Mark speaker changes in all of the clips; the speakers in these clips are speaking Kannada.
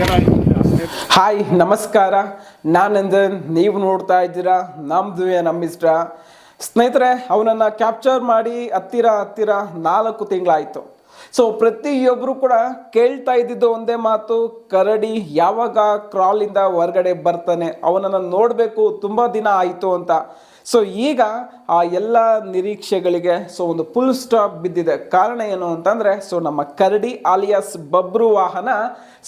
Speaker 1: ಹಾಯ್ ನಮಸ್ಕಾರ. ನಾನಂದನ್ ನೀವು ನೋಡ್ತಾ ಇದ್ದೀರಾ? ನಮ್ದು ನಮ್ಮ ಇಷ್ಟ? ಸ್ನೇಹಿತರೆ, ಅವನನ್ನು ಕ್ಯಾಪ್ಚರ್ ಮಾಡಿ ಹತ್ತಿರ ಹತ್ತಿರ ನಾಲ್ಕು ತಿಂಗಳಾಯಿತು. ಸೊ ಪ್ರತಿಯೊಬ್ಬರು ಕೂಡ ಕೇಳ್ತಾ ಇದ್ದಿದ್ದು ಒಂದೇ ಮಾತು, ಕರಡಿ ಯಾವಾಗ ಕ್ರಾಲಿಂದ ಹೊರಗಡೆ ಬರ್ತಾನೆ, ಅವನನ್ನು ನೋಡಬೇಕು, ತುಂಬ ದಿನ ಆಯಿತು ಅಂತ. ಸೊ ಈಗ ಆ ಎಲ್ಲ ನಿರೀಕ್ಷೆಗಳಿಗೆ ಸೊ ಒಂದು ಫುಲ್ ಸ್ಟಾಪ್ ಬಿದ್ದಿದೆ. ಕಾರಣ ಏನು ಅಂತಂದರೆ ಸೊ ನಮ್ಮ ಕರಡಿ ಆಲಿಯಾಸ್ ಬಬ್ರು ವಾಹನ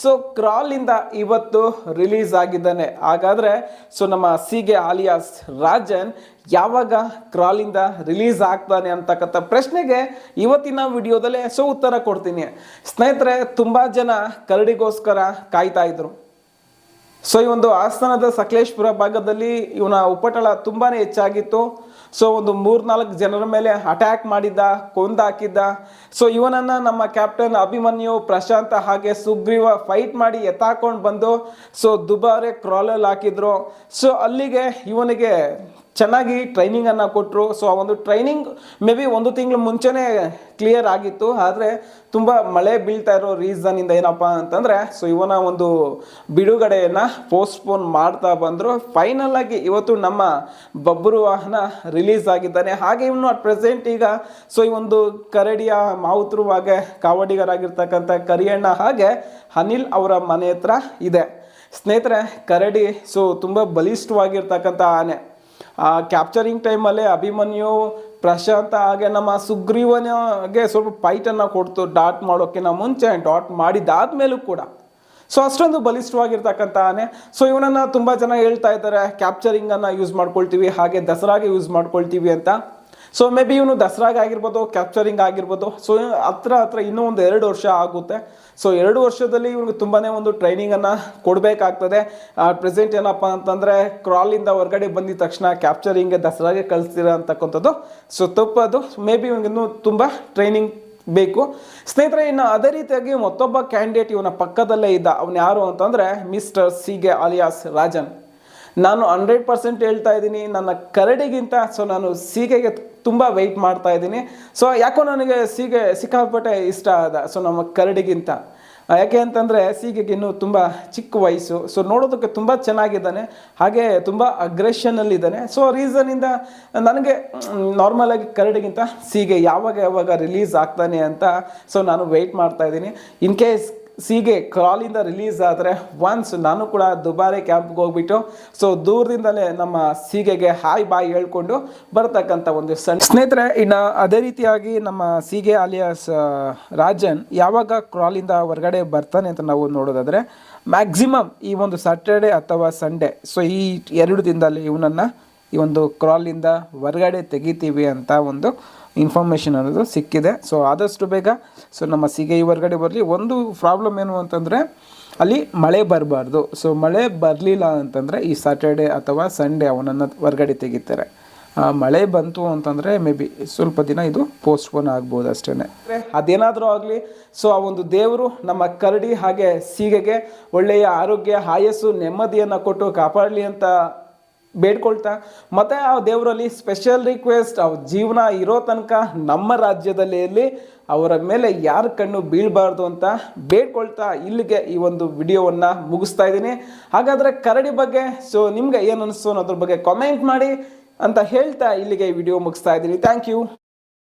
Speaker 1: ಸೊ ಕ್ರಾಲಿಂದ ಇವತ್ತು ರಿಲೀಸ್ ಆಗಿದ್ದಾನೆ. ಹಾಗಾದರೆ ಸೊ ನಮ್ಮ ಸಿಗೆ ಆಲಿಯಾಸ್ ರಾಜನ್ ಯಾವಾಗ ಕ್ರಾಲಿಂದ ರಿಲೀಸ್ ಆಗ್ತಾನೆ ಅಂತಕ್ಕಂಥ ಪ್ರಶ್ನೆಗೆ ಇವತ್ತಿನ ವಿಡಿಯೋದಲ್ಲೇ ಸೊ ಉತ್ತರ ಕೊಡ್ತೀನಿ. ಸ್ನೇಹಿತರೆ, ತುಂಬ ಜನ ಕರಡಿಗೋಸ್ಕರ ಕಾಯ್ತಾ ಇದ್ರು. ಸೊ ಈ ಒಂದು ಆಸ್ಥಾನದ ಸಕಲೇಶ್ಪುರ ಭಾಗದಲ್ಲಿ ಇವನ ಉಪಟಳ ತುಂಬಾ ಹೆಚ್ಚಾಗಿತ್ತು. ಸೊ ಒಂದು ಮೂರ್ನಾಲ್ಕು ಜನರ ಮೇಲೆ ಅಟ್ಯಾಕ್ ಮಾಡಿದ್ದ, ಕೊಂದು ಹಾಕಿದ್ದ. ಸೊ ಇವನನ್ನು ನಮ್ಮ ಕ್ಯಾಪ್ಟನ್ ಅಭಿಮನ್ಯು ಪ್ರಶಾಂತ ಹಾಗೆ ಸುಗ್ರೀವ ಫೈಟ್ ಮಾಡಿ ಎತ್ತಾಕೊಂಡು ಬಂದು ಸೊ ದುಬಾರೆ ಕ್ರಾಲಲ್ಲಿ ಹಾಕಿದ್ರು. ಸೊ ಅಲ್ಲಿಗೆ ಇವನಿಗೆ ಚೆನ್ನಾಗಿ ಟ್ರೈನಿಂಗನ್ನು ಕೊಟ್ಟರು ಸೊ ಆ ಒಂದು ಟ್ರೈನಿಂಗ್ ಮೇ ಬಿ ಒಂದು ತಿಂಗಳು ಮುಂಚೆನೇ ಕ್ಲಿಯರ್ ಆಗಿತ್ತು. ಆದರೆ ತುಂಬ ಮಳೆ ಬೀಳ್ತಾ ಇರೋ ರೀಸನ್ನಿಂದ ಏನಪ್ಪ ಅಂತಂದರೆ ಸೊ ಇವನ ಒಂದು ಬಿಡುಗಡೆಯನ್ನು ಪೋಸ್ಟ್ಪೋನ್ ಮಾಡ್ತಾ ಬಂದರು. ಫೈನಲ್ ಇವತ್ತು ನಮ್ಮ ಬಬ್ಬರು ವಾಹನ ರಿಲೀಸ್ ಆಗಿದ್ದಾನೆ. ಹಾಗೆ ಇವನು ಅಟ್ ಪ್ರೆಸೆಂಟ್ ಈಗ ಸೊ ಈ ಒಂದು ಕರಡಿಯ ಮಾವುತರು ಹಾಗೆ ಕಾವಡಿಗರಾಗಿರ್ತಕ್ಕಂಥ ಕರಿಯಣ್ಣ ಹಾಗೆ ಅನಿಲ್ ಅವರ ಮನೆ ಹತ್ರ ಇದೆ. ಸ್ನೇಹಿತರೆ, ಕರಡಿ ಸೊ ತುಂಬ ಬಲಿಷ್ಠವಾಗಿರ್ತಕ್ಕಂಥ ಆನೆ. ಆ ಕ್ಯಾಪ್ಚರಿಂಗ್ ಟೈಮಲ್ಲಿ ಅಭಿಮನ್ಯು ಪ್ರಶಾಂತ ಹಾಗೆ ನಮ್ಮ ಸುಗ್ರೀವನಿಗೆ ಸ್ವಲ್ಪ ಫೈಟನ್ನು ಕೊಡ್ತು ಡಾಟ್ ಮಾಡೋಕ್ಕಿಂತ ಮುಂಚೆ ಡಾಟ್ ಮಾಡಿದಾದ್ಮೇಲೂ ಕೂಡ. ಸೊ ಅಷ್ಟೊಂದು ಬಲಿಷ್ಠವಾಗಿರ್ತಕ್ಕಂಥ ಆನೆ. ಸೊ ಇವನನ್ನು ತುಂಬ ಜನ ಹೇಳ್ತಾ ಇದ್ದಾರೆ ಕ್ಯಾಪ್ಚರಿಂಗನ್ನು ಯೂಸ್ ಮಾಡ್ಕೊಳ್ತೀವಿ, ಹಾಗೆ ದಸರಾಗೆ ಯೂಸ್ ಮಾಡ್ಕೊಳ್ತೀವಿ ಅಂತ. ಸೊ ಮೇ ಬಿ ಇವನು ದಸರಾಗ ಆಗಿರ್ಬೋದು ಕ್ಯಾಪ್ಚರಿಂಗ್ ಆಗಿರ್ಬೋದು. ಸೊ ಹತ್ರ ಹತ್ರ ಇನ್ನೂ ಒಂದು ಎರಡು ವರ್ಷ ಆಗುತ್ತೆ. ಸೊ ಎರಡು ವರ್ಷದಲ್ಲಿ ಇವ್ರಿಗೆ ತುಂಬಾ ಒಂದು ಟ್ರೈನಿಂಗನ್ನು ಕೊಡಬೇಕಾಗ್ತದೆ. ಪ್ರೆಸೆಂಟ್ ಏನಪ್ಪ ಅಂತಂದರೆ ಕ್ರಾಲಿಂದ ಹೊರಗಡೆ ಬಂದಿದ ತಕ್ಷಣ ಕ್ಯಾಪ್ಚರಿಂಗ್ಗೆ ದಸರಾಗೆ ಕಳಿಸ್ತೀರ ಅಂತಕ್ಕಂಥದ್ದು. ಸೊ ತಪ್ಪದು. ಮೇ ಬಿ ಇನ್ನೂ ತುಂಬ ಟ್ರೈನಿಂಗ್ ಬೇಕು. ಸ್ನೇಹಿತರೆ, ಇನ್ನು ಅದೇ ರೀತಿಯಾಗಿ ಮತ್ತೊಬ್ಬ ಕ್ಯಾಂಡಿಡೇಟ್ ಇವನ ಪಕ್ಕದಲ್ಲೇ ಇದ್ದ. ಅವನು ಯಾರು ಅಂತಂದರೆ ಮಿಸ್ಟರ್ ಸಿಗೆ ಅಲಿಯಾಸ್ ರಾಜನ್. ನಾನು ಹಂಡ್ರೆಡ್ ಪರ್ಸೆಂಟ್ ಹೇಳ್ತಾ ಇದ್ದೀನಿ, ನನ್ನ ಕರಡಿಗಿಂತ ಸೊ ನಾನು ಸೀಗೆಗೆ ತುಂಬ ವೆಯ್ಟ್ ಮಾಡ್ತಾ ಇದ್ದೀನಿ. ಸೊ ಯಾಕೋ ನನಗೆ ಸೀಗೆ ಸಿಕ್ಕಾಪಟ್ಟೆ ಇಷ್ಟ ಆದ ಸೊ ನಮ್ಮ ಕರಡಿಗಿಂತ. ಯಾಕೆ ಅಂತಂದರೆ ಸೀಗೆಗೆ ಇನ್ನೂ ತುಂಬ ಚಿಕ್ಕ ವಯಸ್ಸು ಸೊ ನೋಡೋದಕ್ಕೆ ತುಂಬ ಚೆನ್ನಾಗಿದ್ದಾನೆ, ಹಾಗೆ ತುಂಬ ಅಗ್ರೆಷನಲ್ಲಿದ್ದಾನೆ ಸೊ ರೀಸನಿಂದ ನನಗೆ ನಾರ್ಮಲಾಗಿ ಕರಡಿಗಿಂತ ಸೀಗೆ ಯಾವಾಗ ಯಾವಾಗ ರಿಲೀಸ್ ಆಗ್ತಾನೆ ಅಂತ ಸೊ ನಾನು ವೆಯ್ಟ್ ಮಾಡ್ತಾ ಇದ್ದೀನಿ. ಇನ್ ಕೇಸ್ ಸೀಗೆ ಕ್ರಾಲಿಂದ ರಿಲೀಸ್ ಆದರೆ ಒನ್ಸ್ ನಾನು ಕೂಡ ದುಬಾರೆ ಕ್ಯಾಂಪ್ಗೆ ಹೋಗ್ಬಿಟ್ಟು ಸೊ ದೂರದಿಂದಲೇ ನಮ್ಮ ಸೀಗೆಗೆ ಹಾಯ್ ಬಾಯ್ ಹೇಳ್ಕೊಂಡು ಬರ್ತಕ್ಕಂಥ ಒಂದು ಸಣ್ಣ ಸ್ನೇಹಿತರೆ, ಇನ್ನು ಅದೇ ರೀತಿಯಾಗಿ ನಮ್ಮ ಸೀಗೆ ಅಲಿಯಾಸ್ ರಾಜನ್ ಯಾವಾಗ ಕ್ರಾಲಿಂದ ಹೊರಗಡೆ ಬರ್ತಾನೆ ಅಂತ ನಾವು ನೋಡೋದಾದರೆ ಮ್ಯಾಕ್ಸಿಮಮ್ ಈ ಒಂದು ಸಾಟರ್ಡೆ ಅಥವಾ ಸಂಡೇ ಸೊ ಈ ಎರಡು ದಿನದಲ್ಲಿ ಇವನನ್ನು ಈ ಒಂದು ಕ್ರಾಲಿಂದ ಹೊರಗಡೆ ತೆಗಿತೀವಿ ಅಂತ ಒಂದು ಇನ್ಫಾರ್ಮೇಷನ್ ಅನ್ನೋದು ಸಿಕ್ಕಿದೆ. ಸೊ ಆದಷ್ಟು ಬೇಗ ಸೊ ನಮ್ಮ ಸಿಗೆ ಹೊರಗಡೆ ಬರಲಿ. ಒಂದು ಪ್ರಾಬ್ಲಮ್ ಏನು ಅಂತಂದರೆ, ಅಲ್ಲಿ ಮಳೆ ಬರಬಾರ್ದು. ಸೊ ಮಳೆ ಬರಲಿಲ್ಲ ಅಂತಂದರೆ ಈ ಸ್ಯಾಟರ್ಡೆ ಅಥವಾ ಸಂಡೇ ಅವನನ್ನು ಹೊರಗಡೆ ತೆಗಿತಾರೆ. ಮಳೆ ಬಂತು ಅಂತಂದರೆ ಮೇ ಬಿ ಸ್ವಲ್ಪ ದಿನ ಇದು ಪೋಸ್ಟ್ಪೋನ್ ಆಗ್ಬೋದು ಅಷ್ಟೇ ಅದೇನಾದರೂ ಆಗಲಿ ಸೊ ಆ ಒಂದು ದೇವರು ನಮ್ಮ ಕರಡಿ ಹಾಗೆ ಸೀಗೆಗೆ ಒಳ್ಳೆಯ ಆರೋಗ್ಯ, ಆಯಸ್ಸು, ನೆಮ್ಮದಿಯನ್ನು ಕೊಟ್ಟು ಕಾಪಾಡಲಿ ಅಂತ ಬೇಡ್ಕೊಳ್ತಾ, ಮತ್ತೆ ಆ ದೇವರಲ್ಲಿ ಸ್ಪೆಷಲ್ ರಿಕ್ವೆಸ್ಟ್ ಅವ್ರ ಜೀವನ ಇರೋ ತನಕ ನಮ್ಮ ರಾಜ್ಯದಲ್ಲಿ ಅವರ ಮೇಲೆ ಯಾರ ಕಣ್ಣು ಬೀಳಬಾರ್ದು ಅಂತ ಬೇಡ್ಕೊಳ್ತಾ ಇಲ್ಲಿಗೆ ಈ ಒಂದು ವಿಡಿಯೋವನ್ನು ಮುಗಿಸ್ತಾ ಇದ್ದೀನಿ. ಹಾಗಾದರೆ ಕರಡಿ ಬಗ್ಗೆ ಸೊ ನಿಮ್ಗೆ ಏನು ಅನಿಸ್ತು ಅನ್ನೋದ್ರ ಬಗ್ಗೆ ಕಾಮೆಂಟ್ ಮಾಡಿ ಅಂತ ಹೇಳ್ತಾ ಇಲ್ಲಿಗೆ ಈ ವಿಡಿಯೋ ಮುಗಿಸ್ತಾ ಇದ್ದೀನಿ. Thank you